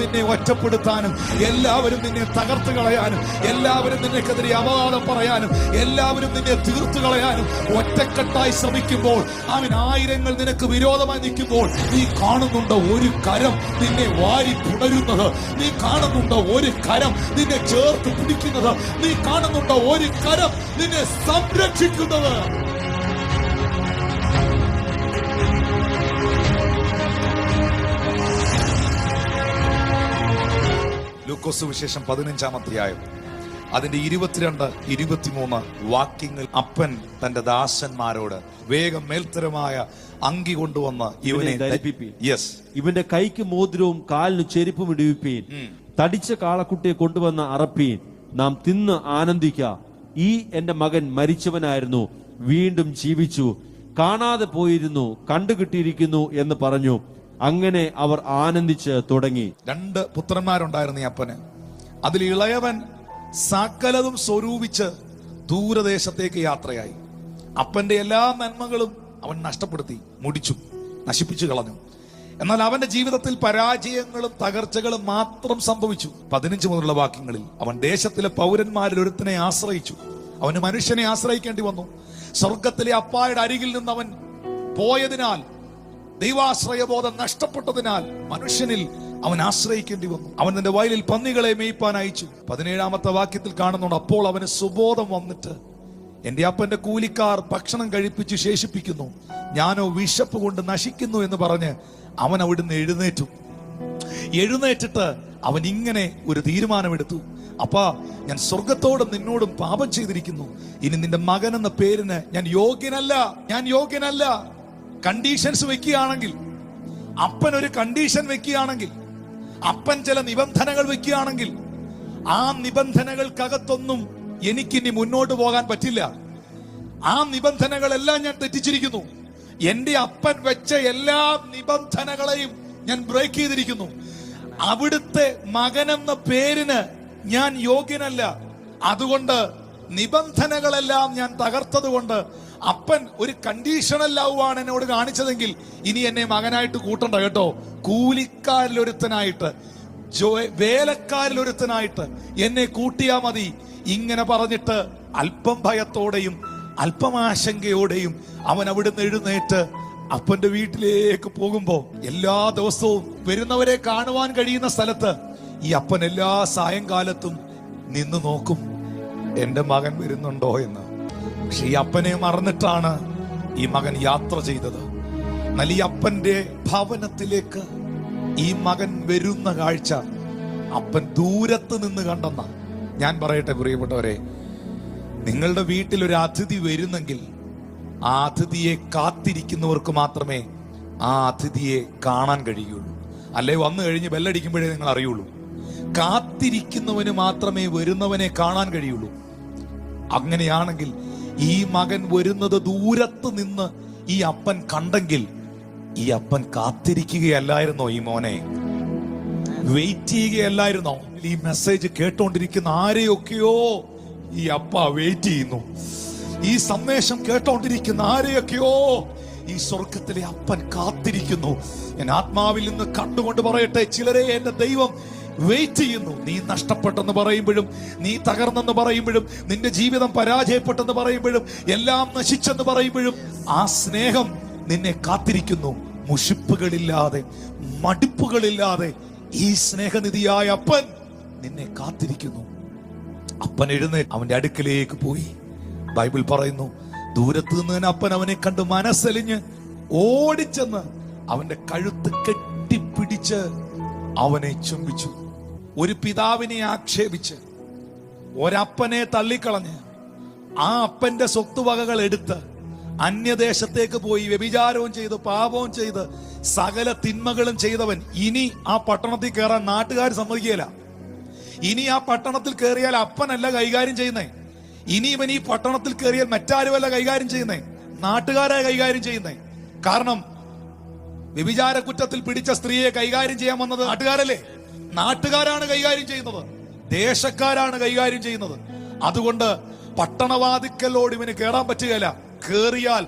നിന്നെ ഒറ്റപ്പെടുത്താനും എല്ലാവരും നിന്നെ തകർത്തു കളയാനും എല്ലാവരും നിന്നെക്കെതിരെ അപവാദം പറയാനും എല്ലാവരും നിന്നെ തീർത്തു കളയാനും ഒറ്റക്കെട്ടായി ശ്രമിക്കുമ്പോൾ അവൻ ആയിരങ്ങൾ നിനക്ക് വിരോധമായി നിൽക്കുമ്പോൾ നീ കാണുന്നുണ്ട് ഒരു കരം നിന്നെ വാരി പുണരുന്നത്? നീ കാണുന്നുണ്ട് ഒരു കരം നിന്നെ ചേർത്ത് പിടിക്കുന്നത്? നീ കാണുന്നുണ്ട് ഒരു കരം നിന്നെ സംരക്ഷിക്കുന്നത്? ലൂക്കോസ് വിശേഷം പതിനഞ്ചാം അധ്യായം. അതിന്റെ ഇരുപത്തിരണ്ട് ഇരുപത്തിമൂന്ന് വാക്യങ്ങൾ അപ്പൻ തന്റെ ദാസന്മാരോട് വേഗം മേൽത്തരമായ അങ്കി കൊണ്ടുവന്ന് ഇവനെ യെസ് ഇവന്റെ കൈക്ക് മോതിരവും കാലിന് ചെരുപ്പും ഇടിവിപ്പീൻ. തടിച്ച കാളക്കുട്ടിയെ കൊണ്ടുവന്ന അറപ്പീൻ നാം തിന്ന് ആനന്ദിക്ക. ഈ എന്റെ മകൻ മരിച്ചവനായിരുന്നു. വീണ്ടും ജീവിച്ചു. കാണാതെ പോയിരുന്നു. കണ്ടുകിട്ടിയിരിക്കുന്നു എന്ന് പറഞ്ഞു. അങ്ങനെ അവർ ആനന്ദിച്ച് തുടങ്ങി. രണ്ട് പുത്രന്മാരുണ്ടായിരുന്നു ഈ അപ്പന്. അതിൽ ഇളയവൻ സകലതും സ്വരൂപിച്ച് ദൂരദേശത്തേക്ക് യാത്രയായി. അപ്പന്റെ എല്ലാ നന്മകളും അവൻ നഷ്ടപ്പെടുത്തി മുടിച്ചു നശിപ്പിച്ചു കളഞ്ഞു. എന്നാൽ അവന്റെ ജീവിതത്തിൽ പരാജയങ്ങളും തകർച്ചകളും മാത്രം സംഭവിച്ചു. പതിനഞ്ച് മുതലുള്ള വാക്യങ്ങളിൽ അവൻ ദേശത്തിലെ പൗരന്മാരിൽ ഒരുത്തിനെ ആശ്രയിച്ചു. അവന് മനുഷ്യനെ ആശ്രയിക്കേണ്ടി വന്നു. സ്വർഗത്തിലെ അപ്പായുടെ അരികിൽ നിന്ന് അവൻ പോയതിനാൽ ദൈവാശ്രയബോധം നഷ്ടപ്പെട്ടതിനാൽ മനുഷ്യനിൽ അവൻ ആശ്രയിക്കേണ്ടി വന്നു. അവൻ തന്റെ വയലിൽ പന്നികളെ മേയ്പ്പാൻ അയച്ചു. പതിനേഴാമത്തെ വാക്യത്തിൽ കാണുന്നുണ്ട് അപ്പോൾ അവന് സുബോധം വന്നിട്ട് എന്റെ അപ്പന്റെ കൂലിക്കാർ ഭക്ഷണം കഴിപ്പിച്ച് ശേഷിപ്പിക്കുന്നു. ഞാനോ വിശപ്പ് കൊണ്ട് നശിക്കുന്നു എന്ന് പറഞ്ഞ് അവൻ അവിടുന്ന് എഴുന്നേറ്റു. എഴുന്നേറ്റിട്ട് അവൻ ഇങ്ങനെ ഒരു തീരുമാനമെടുത്തു. അപ്പാ ഞാൻ സ്വർഗത്തോടും നിന്നോടും പാപം ചെയ്തിരിക്കുന്നു. ഇനി നിന്റെ മകൻ എന്ന പേരിന് ഞാൻ യോഗ്യനല്ല ഞാൻ യോഗ്യനല്ല. കണ്ടീഷൻസ് വെക്കുകയാണെങ്കിൽ അപ്പൻ ഒരു കണ്ടീഷൻ വെക്കുകയാണെങ്കിൽ അപ്പൻ ചില നിബന്ധനകൾ വെക്കുകയാണെങ്കിൽ ആ നിബന്ധനകൾക്കകത്തൊന്നും എനിക്കിനി മുന്നോട്ട് പോകാൻ പറ്റില്ല. ആ നിബന്ധനകളെല്ലാം ഞാൻ തെറ്റിച്ചിരിക്കുന്നു. എന്റെ അപ്പൻ വെച്ച എല്ലാ നിബന്ധനകളെയും ഞാൻ ബ്രേക്ക് ചെയ്തിരിക്കുന്നു. അവിടുത്തെ മകനെന്ന പേരിന് ഞാൻ യോഗ്യനല്ല. അതുകൊണ്ട് നിബന്ധനകളെല്ലാം ഞാൻ തകർത്തതുകൊണ്ട് അപ്പൻ ഒരു കണ്ടീഷണൽ ലവാണ് എന്നോട് കാണിച്ചതെങ്കിൽ ഇനി എന്നെ മകനായിട്ട് കൂട്ടണ്ട കേട്ടോ. കൂലിക്കാരിലൊരുത്തനായിട്ട് വേലക്കാരിലൊരുത്തനായിട്ട് എന്നെ കൂട്ടിയാ മതി. ഇങ്ങനെ പറഞ്ഞിട്ട് അല്പം ഭയത്തോടെയും അല്പം ആശങ്കയോടെയും അവൻ അവിടുന്ന് എഴുന്നേറ്റ് അപ്പന്റെ വീട്ടിലേക്ക് പോകുമ്പോ എല്ലാ ദിവസവും വരുന്നവരെ കാണുവാൻ കഴിയുന്ന സ്ഥലത്ത് ഈ അപ്പൻ എല്ലാ സായങ്കാലത്തും നിന്ന് നോക്കും. എന്റെ മകൻ വരുന്നുണ്ടോ എന്ന്. പക്ഷെ ഈ അപ്പനെ മറന്നിട്ടാണ് ഈ മകൻ യാത്ര ചെയ്തത്. എന്നാൽ ഈ അപ്പന്റെ ഭവനത്തിലേക്ക് ഈ മകൻ വരുന്ന കാഴ്ച അപ്പൻ ദൂരത്ത് നിന്ന് കണ്ടെന്ന. ഞാൻ പറയട്ടെ പ്രിയപ്പെട്ടവരെ നിങ്ങളുടെ വീട്ടിൽ ഒരു അതിഥി വരുന്നെങ്കിൽ ആ അതിഥിയെ കാത്തിരിക്കുന്നവർക്ക് മാത്രമേ ആ അതിഥിയെ കാണാൻ കഴിയുള്ളൂ. അല്ലെ? വന്നു കഴിഞ്ഞ് ബെല്ലടിക്കുമ്പോഴേ നിങ്ങൾ അറിയുള്ളൂ. കാത്തിരിക്കുന്നവന് മാത്രമേ വരുന്നവനെ കാണാൻ കഴിയുള്ളൂ. അങ്ങനെയാണെങ്കിൽ ഈ മകൻ വരുന്നത് ദൂരത്ത് നിന്ന് ഈ അപ്പൻ കണ്ടെങ്കിൽ ഈ അപ്പൻ കാത്തിരിക്കുകയല്ലായിരുന്നോ ഈ മോനെ? വെയിറ്റ് ചെയ്യുകയല്ലായിരുന്നോ? ഈ മെസ്സേജ് കേട്ടോണ്ടിരിക്കുന്ന ആരെയൊക്കെയോ ഈ അപ്പ വെയിറ്റ് ചെയ്യുന്നു. ഈ സന്ദേശം കേട്ടോണ്ടിരിക്കുന്ന ആരെയൊക്കെയോ ഈ സ്വർഗത്തിലെ അപ്പൻ കാത്തിരിക്കുന്നു. ഞാൻ ആത്മാവിൽ നിന്ന് കണ്ടുകൊണ്ട് പറയട്ടെ ചിലരെ എന്റെ ദൈവം വെയിറ്റ് ചെയ്യുന്നു. നീ നഷ്ടപ്പെട്ടെന്ന് പറയുമ്പോഴും നീ തകർന്നെന്ന് പറയുമ്പോഴും നിന്റെ ജീവിതം പരാജയപ്പെട്ടെന്ന് പറയുമ്പോഴും എല്ലാം നശിച്ചെന്ന് പറയുമ്പോഴും ആ സ്നേഹം നിന്നെ കാത്തിരിക്കുന്നു. മുഷിപ്പുകളില്ലാതെ മടുപ്പുകളില്ലാതെ ഈ സ്നേഹനിധിയായ അപ്പൻ നിന്നെ കാത്തിരിക്കുന്നു. അപ്പൻ എഴുന്നേ അവന്റെ അടുക്കലേക്ക് പോയി. ബൈബിൾ പറയുന്നു ദൂരത്ത് നിന്ന് തന്നെ അപ്പൻ അവനെ കണ്ട് മനസ്സലിഞ്ഞ് ഓടിച്ചെന്ന് അവന്റെ കഴുത്ത് കെട്ടിപ്പിടിച്ച് അവനെ ചുംബിച്ചു. ഒരു പിതാവിനെ ആക്ഷേപിച്ച് ഒരപ്പനെ തള്ളിക്കളഞ്ഞ് ആ അപ്പന്റെ സ്വത്തുവകകൾ എടുത്ത് അന്യദേശത്തേക്ക് പോയി വ്യഭിചാരവും ചെയ്ത് പാപവും ചെയ്ത് സകല തിന്മകളും ചെയ്തവൻ ഇനി ആ പട്ടണത്തിൽ കയറാൻ നാട്ടുകാർ സമ്മതിക്കുകയില്ല. ഇനി ആ പട്ടണത്തിൽ കയറിയാൽ അപ്പനല്ല കൈകാര്യം ചെയ്യുന്നേ. ഇനി ഇവൻ ഈ പട്ടണത്തിൽ കയറിയാൽ മറ്റാരുമല്ല കൈകാര്യം ചെയ്യുന്നേ. നാട്ടുകാരെ കൈകാര്യം ചെയ്യുന്നേ. കാരണം വ്യഭിചാര കുറ്റത്തിൽ പിടിച്ച സ്ത്രീയെ കൈകാര്യം ചെയ്യാൻ വന്നത് നാട്ടുകാരല്ലേ? നാട്ടുകാരാണ് കൈകാര്യം ചെയ്യുന്നത്. ദേശക്കാരാണ് കൈകാര്യം ചെയ്യുന്നത്. അതുകൊണ്ട് പട്ടണവാതിക്കലോട് ഇവന് കയറാൻ പറ്റുകയില്ല. കേറിയാൽ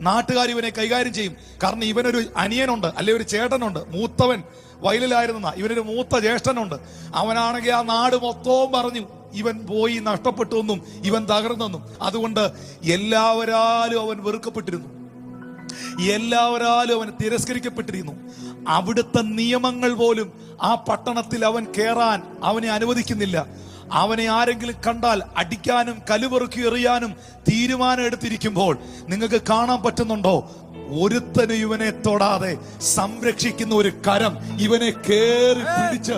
നാട്ടുകാർ ഇവനെ കൈകാര്യം ചെയ്യും. കാരണം ഇവനൊരു അനിയനുണ്ട് അല്ലെ ഒരു ചേട്ടനുണ്ട്. മൂത്തവൻ വയലിലായിരുന്ന ഇവനൊരു മൂത്ത ജ്യേഷ്ഠനുണ്ട്. അവനാണെങ്കിൽ ആ നാട് മൊത്തവും പറഞ്ഞു ഇവൻ പോയി നഷ്ടപ്പെട്ടു എന്നും ഇവൻ തകർന്നെന്നും അതുകൊണ്ട് എല്ലാവരാലും അവൻ വെറുക്കപ്പെട്ടിരുന്നു. എല്ലാവരാലും അവൻ തിരസ്കരിക്കപ്പെട്ടിരുന്നു. അവിടുത്തെ നിയമങ്ങൾ പോലും ആ പട്ടണത്തിൽ അവൻ കയറാൻ അവനെ അനുവദിക്കുന്നില്ല. അവനെ ആരെങ്കിലും കണ്ടാൽ അടിക്കാനും കലുപെറുക്കി എറിയാനും തീരുമാനം എടുത്തിരിക്കുമ്പോൾ നിങ്ങൾക്ക് കാണാൻ പറ്റുന്നുണ്ടോ? ഒരുത്തന് ഇവനെ തൊടാതെ സംരക്ഷിക്കുന്ന ഒരു കരം ഇവനെ കേറി പിടിച്ച്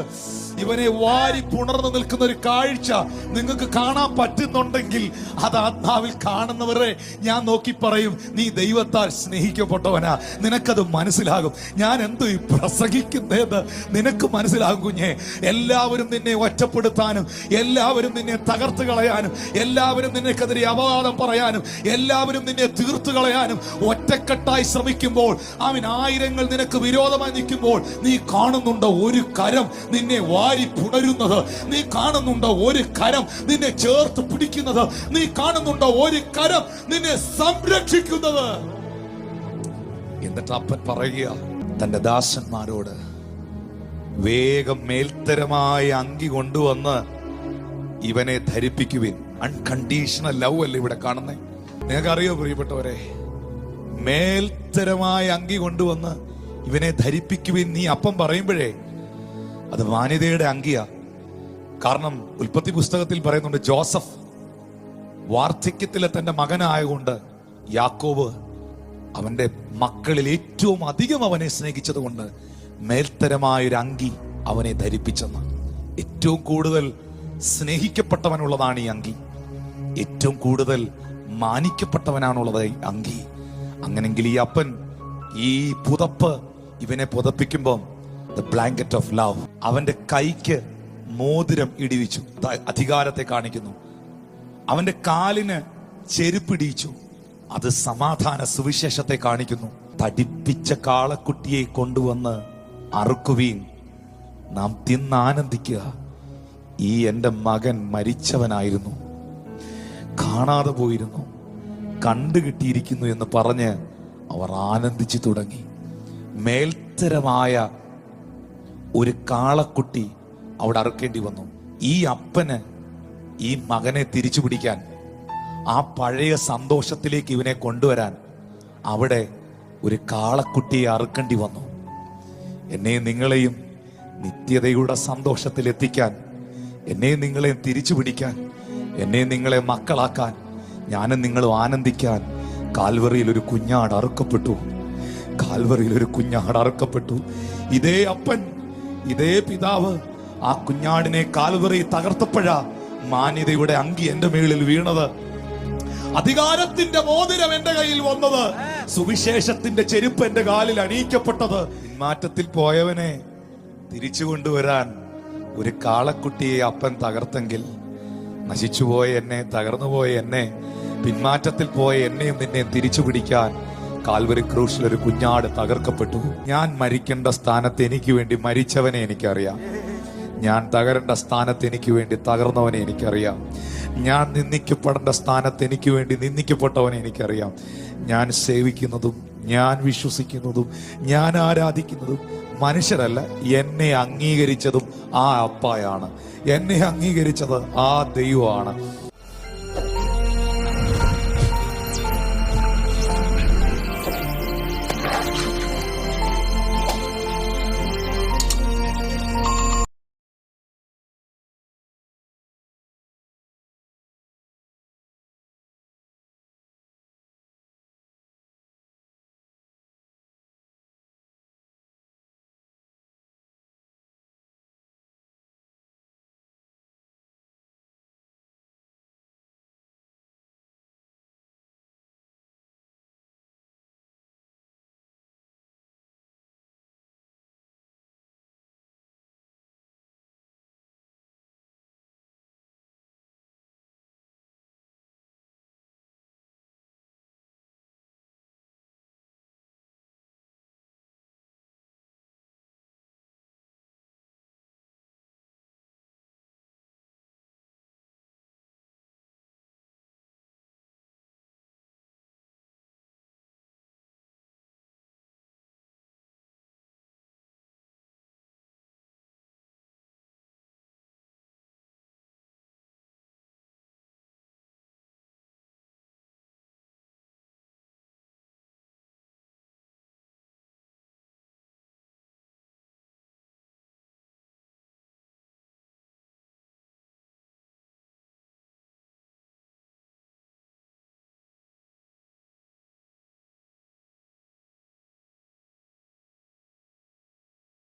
ഇവനെ വാരി പുണർന്നു നിൽക്കുന്ന ഒരു കാഴ്ച നിങ്ങൾക്ക് കാണാൻ പറ്റുന്നുണ്ടെങ്കിൽ അത് ആത്മാവിൽ കാണുന്നവരെ ഞാൻ നോക്കി പറയും നീ ദൈവത്താൽ സ്നേഹിക്കപ്പെട്ടവനാ. നിനക്കത് മനസ്സിലാകും. ഞാൻ എന്തു പ്രസംഗിക്കുന്നതെന്ന് നിനക്ക് മനസ്സിലാകും കുഞ്ഞെ. എല്ലാവരും നിന്നെ ഒറ്റപ്പെടുത്താനും എല്ലാവരും നിന്നെ തകർത്ത് കളയാനും എല്ലാവരും നിനക്കെതിരെ അപവാദം പറയാനും എല്ലാവരും നിന്നെ തീർത്തു കളയാനും ഒറ്റക്കെട്ടായി ശ്രമിക്കുമ്പോൾ അവൻ ആയിരങ്ങൾ നിനക്ക് വിരോധമായി നിൽക്കുമ്പോൾ നീ കാണുന്നുണ്ടോ? ഒരു കരം നിന്നെ വാരി പുണരുന്നത്. നീ കാണുന്നുണ്ടോ ഒരു കരം നിന്നെ ചേർത്ത് പിടിക്കുന്നത്? നീ കാണുന്നുണ്ടോ ഒരു കരം നിന്നെ സംരക്ഷിക്കുന്നത്? എന്നിട്ട് അപ്പൻ പറയുക തന്റെ ദാസന്മാരോട് വേഗം മേൽത്തരമായ അങ്കി കൊണ്ടുവന്ന് ഇവനെ ധരിപ്പിക്കുവിൻ. അൺകണ്ടീഷണൽ ലവ് അല്ലേ ഇവിടെ കാണുന്നേ? നിങ്ങൾക്കറിയോ പ്രിയപ്പെട്ടവരെ മേൽത്തരമായ അങ്കി കൊണ്ടുവന്ന് ഇവനെ ധരിപ്പിക്കുവിൻ നീ അപ്പം പറയുമ്പോഴേ അത് മാന്യതയുടെ അങ്കിയ. കാരണം ഉൽപ്പത്തി പുസ്തകത്തിൽ പറയുന്നുണ്ട് ജോസഫ് വാർദ്ധക്യത്തിലെ തന്റെ മകനായതുകൊണ്ട് യാക്കോബ് അവന്റെ മക്കളിൽ ഏറ്റവും അധികം അവനെ സ്നേഹിച്ചതുകൊണ്ട് മേൽത്തരമായൊരു അങ്കി അവനെ ധരിപ്പിച്ചെന്ന്. ഏറ്റവും കൂടുതൽ സ്നേഹിക്കപ്പെട്ടവനുള്ളതാണ് ഈ അങ്കി. ഏറ്റവും കൂടുതൽ മാനിക്കപ്പെട്ടവനാണുള്ളത് അങ്കി. അങ്ങനെങ്കിൽ ഈ അപ്പൻ ഈ പുതപ്പ് ഇവനെ പുതപ്പിക്കുമ്പം ദ ബ്ലാങ്കറ്റ് ഓഫ് ലവ് അവന്റെ കൈക്ക് മോതിരം ഇടിവിച്ചു. അധികാരത്തെ കാണിക്കുന്നു. അവന്റെ കാലിന് ചെരുപ്പിടിയിച്ചു അത് സമാധാന സുവിശേഷത്തെ കാണിക്കുന്നു. തടിപ്പിച്ച കാളക്കുട്ടിയെ കൊണ്ടുവന്ന് അറുക്കുവീൻ. നാം തിന്നാനന്ദിക്കുക ഈ എന്റെ മകൻ മരിച്ചവനായിരുന്നു. കാണാതെ പോയിരുന്നു. കണ്ടുകിട്ടിയിരിക്കുന്നു എന്ന് പറഞ്ഞ് അവർ ആനന്ദിച്ചു തുടങ്ങി. മേൽത്തരമായ ഒരു കാളക്കുട്ടി അവിടെ അറുക്കേണ്ടി വന്നു. ഈ അപ്പന് ഈ മകനെ തിരിച്ചു പിടിക്കാൻ ആ പഴയ സന്തോഷത്തിലേക്ക് ഇവനെ കൊണ്ടുവരാൻ അവിടെ ഒരു കാളക്കുട്ടിയെ അറുക്കേണ്ടി വന്നു. എന്നെ നിങ്ങളെയും നിത്യതയുടെ സന്തോഷത്തിൽ എത്തിക്കാൻ എന്നെ നിങ്ങളെയും തിരിച്ചു പിടിക്കാൻ എന്നെ നിങ്ങളെ മക്കളാക്കാൻ ഞാനും നിങ്ങളും ആനന്ദിക്കാൻ കാൽവറിയിൽ ഒരു കുഞ്ഞാട് അറുക്കപ്പെട്ടു. കാൽവറിയിൽ ഒരു കുഞ്ഞാട് അറുക്കപ്പെട്ടു. ഇതേ അപ്പൻ ഇതേ പിതാവ് ആ കുഞ്ഞാടിനെ കാൽവറി തകർത്തപ്പോഴാ മാന്യതയുടെ അങ്കി എന്റെ മേളിൽ വീണത്. അധികാരത്തിന്റെ മോതിരം എന്റെ കയ്യിൽ വന്നത്. സുവിശേഷത്തിന്റെ ചെരുപ്പ് എന്റെ കാലിൽ അണിയിക്കപ്പെട്ടത്. മാറ്റത്തിൽ പോയവനെ തിരിച്ചു കൊണ്ടുവരാൻ ഒരു കാളക്കുട്ടിയെ അപ്പൻ തകർത്തെങ്കിൽ നശിച്ചുപോയ എന്നെ തകർന്നുപോയ എന്നെ പിന്മാറ്റത്തിൽ പോയ എന്നെയും നിന്നെ തിരിച്ചു പിടിക്കാൻ കാൽവരി ക്രൂശിൽ ഒരു കുഞ്ഞാട് തകർക്കപ്പെട്ടു. ഞാൻ മരിക്കേണ്ട സ്ഥാനത്ത് എനിക്ക് വേണ്ടി മരിച്ചവനെ എനിക്കറിയാം. ഞാൻ തകരേണ്ട സ്ഥാനത്ത് എനിക്ക് വേണ്ടി തകർന്നവനെ എനിക്കറിയാം. ഞാൻ നിന്ദിക്കപ്പെടേണ്ട സ്ഥാനത്ത് എനിക്ക് വേണ്ടി നിന്ദിക്കപ്പെട്ടവനെ എനിക്കറിയാം. ഞാൻ സേവിക്കുന്നതും ഞാൻ വിശ്വസിക്കുന്നതും ഞാൻ ആരാധിക്കുന്നതും മനുഷ്യരല്ല. എന്നെ അംഗീകരിച്ചതും ആ അപ്പായാണ്. എന്നെ അംഗീകരിച്ചത് ആ ദൈവമാണ്.